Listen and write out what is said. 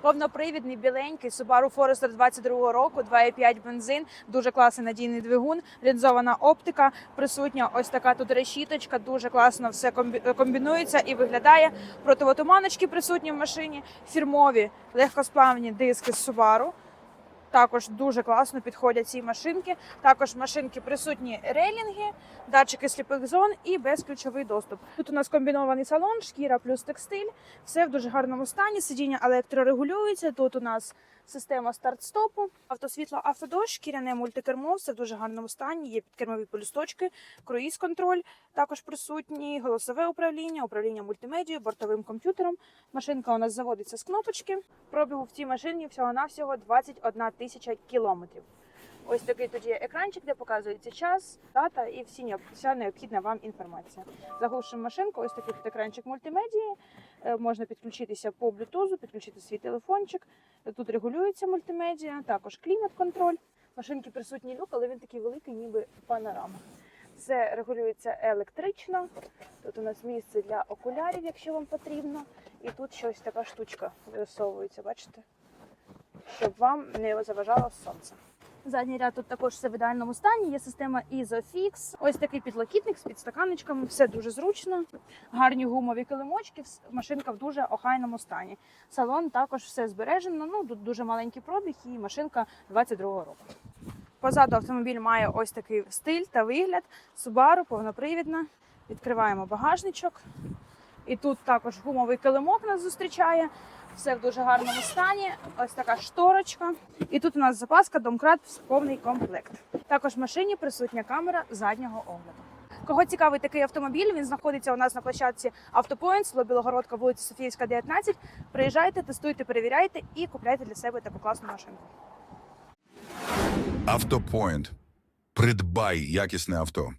Повнопривідний біленький Subaru Forester 22 року, 2,5 бензин, дуже класний надійний двигун, лінзована оптика, присутня ось така тут решіточка, дуже класно все комбі- комбінується і виглядає. Противотуманочки присутні в машині, фірмові легкосплавні диски з Subaru. Також дуже класно підходять ці машинки. Також машинки присутні рейлінги, датчики сліпих зон і безключовий доступ. Тут у нас комбінований салон, шкіра плюс текстиль. Все в дуже гарному стані. Сидіння електрорегулюється. Тут у нас система старт-стопу, автосвітло, автодощ, шкіряне мультикермо. Все в дуже гарному стані. Є підкермові полісточки, круїз-контроль. Також присутні голосове управління, управління мультимедією, бортовим комп'ютером. Машинка у нас заводиться з кнопочки. Пробігу в цій машині всього-навсього 21 тисяча кілометрів. Ось такий тоді екранчик, де показується час, дата і всі вся необхідна вам інформація. Заглушимо машинку, ось такий тут екранчик мультимедії. Е, Можна підключитися по блютузу, підключити свій телефончик. Тут регулюється мультимедіа, також клімат-контроль. Машинки присутній люк, але він такий великий, ніби панорама. Все регулюється електрично. Тут у нас місце для окулярів, якщо вам потрібно. І тут щось така штучка висовується, бачите? Щоб вам не заважало сонце. Задній ряд тут також все в ідеальному стані. Є система Isofix. Ось такий підлокітник з підстаканничками. Все дуже зручно. Гарні гумові килимочки. Машинка в дуже охайному стані. Салон також все збережено. Ну тут дуже маленький пробіг і машинка 22-го року. Позаду автомобіль має ось такий стиль та вигляд. Subaru повнопривідна. Відкриваємо багажничок. І тут також гумовий килимок нас зустрічає. Все в дуже гарному стані. Ось така шторочка. І тут у нас запаска, домкрат, повний комплект. Також в машині присутня камера заднього огляду. Кого цікавий такий автомобіль, він знаходиться у нас на площадці Автопоінт, село Білогородка, вулиця Софіївська, 19. Приїжджайте, тестуйте, перевіряйте і купляйте для себе таку класну машинку. Автопоінт. Придбай якісне авто.